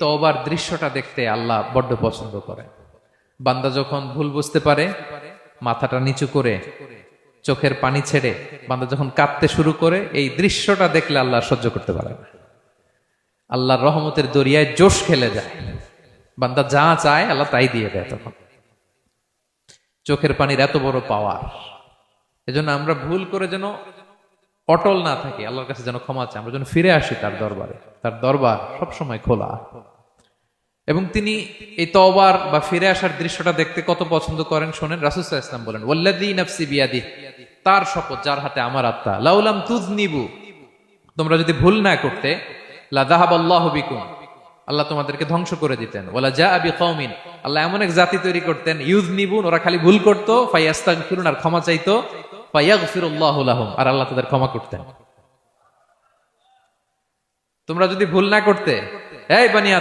তওবার দৃশ্যটা দেখতে আল্লাহ বড্ড পছন্দ করে। বান্দা যখন ভুল বুঝতে পারে, মাথাটা নিচু করে, চোখের পানি ছেড়ে বান্দা যখন কাঁদতে শুরু করে, এই দৃশ্যটা দেখলে আল্লাহ সহ্য করতে পারে না। আল্লাহর রহমতের দরিয়ায় জোশ খেলে যায়। বান্দা যা চায় আল্লাহ তাই দিয়ে দেয় তখন। চোখের পানির এত বড় পাওয়ার এজন্য আমরা ভুল করে যেন অটল না থাকি, আল্লাহর কাছে যেন ক্ষমা চাই আমরা যেন ফিরে আসি তার দরবারে। তার দরবার সবসময় খোলা। এবং তিনি এই তওবার বা ফিরে আসার দৃশ্যটা দেখতে কত পছন্দ করেন শোনেন? রাসুসাহ ইসলাম বলেন ওল্লাদি নফসি বিয়াদি তার শপথ, যার হাতে আমার আত্মা। লাউলাম তুজ নিবু তোমরা যদি ভুল না করতে লাদাহাব আল্লাহ বিকুম আল্লাহ তোমাদেরকে ধ্বংস করে দিতেন। ওলা যা আবি কৌমিন আল্লাহ এমন এক জাতি তৈরি করতেন ইউজ নিবুন ওরা খালি ভুল করতো ফাইয়াস্তাগ ফিরুন আর ক্ষমা চাইতো। ফাইয়াগ আর আল্লাহ তাদের ক্ষমা করতেন। তোমরা যদি ভুল না করতে এই বানিয়া